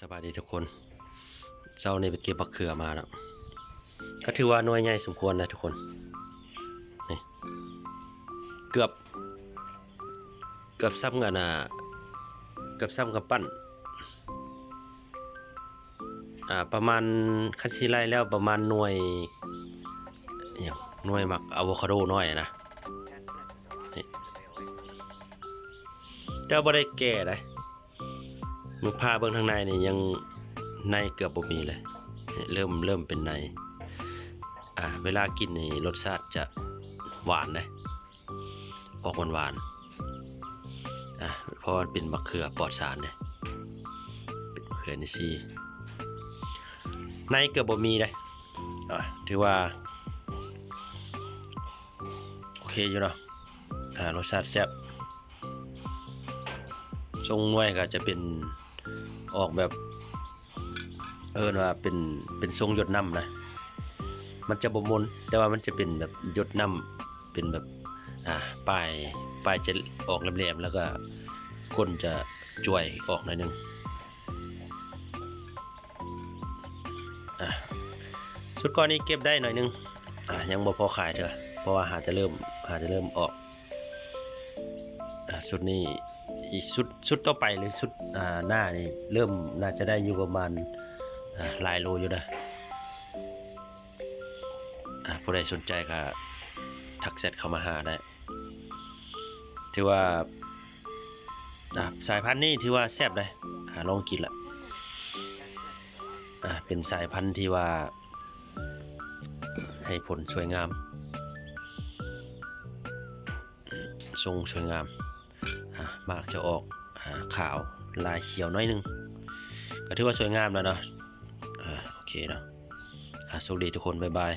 สบายดีทุกคนเจ้านี่ไปเก็บบักเขือมาแล้วก็ถือว่าหน่วยใหญ่สมควรนะทุกคนนี่เกือบ เกือบซ้ำกันนะเกือบซ้ำกับปั้นอ่าประมาณคันซีไลแล้วประมาณหน่วยอย่างหน่วยหมักอะโวคาโดน้อยนะนี่แต่ว่าบ่ได้แก่เลย มือผ้าเบื้องทางในนี่ยังในเกือบบ่มีเลย เริ่มเริ่มเป็นในอ่าเวลากินนี่รสชาติจะหวานเลยออกหวานหวานอะเพราะมันเป็นมะเขือปลอดสารเนี่ยเป็นมะเขือนี่ซีในเกือบบ่มีเลยอะถือว่าโอเคอยู่เนาะอ่ารสชาติแซ่บทรงน่วยก็จะเป็น ออกแบบ เออว่าเป็นเป็นทรงหยดน้ำนะ มันจะบมนแต่ว่ามันจะเป็นแบบหยดน้ำเป็นแบบอ่าปลายปลายจะออกแหลมๆแล้วก็ก้นจะจ่วยออกหน่อยหนึงอะสุดก้อนนี้เก็บได้หน่อยหนึงอะยังบ่พอขายเถอะเพราะว่าหาจะเริ่มหาจะเริ่มออกอะสุดนี้ อีกชุดชุดต่อไปหรือชุดหน้านี่เริ่มน่าจะได้อยู่ประมาณหลายโลอยู่นะผู้ใดสนใจก็ทักเซตเข้ามาหาได้ถือว่าสายพันธุ์นี้ถือว่าแซ่บเลยลองกินละเป็นสายพันธุ์ที่ว่าให้ผลสวยงาม ทรงสวยงาม มากจะออกอขาวลายเขียวน้อยนึง ก็ถือว่าสวยงามแล้วเนาะอ่าโอเคเนาะอะสวัสดีทุกคน บ๊ายบาย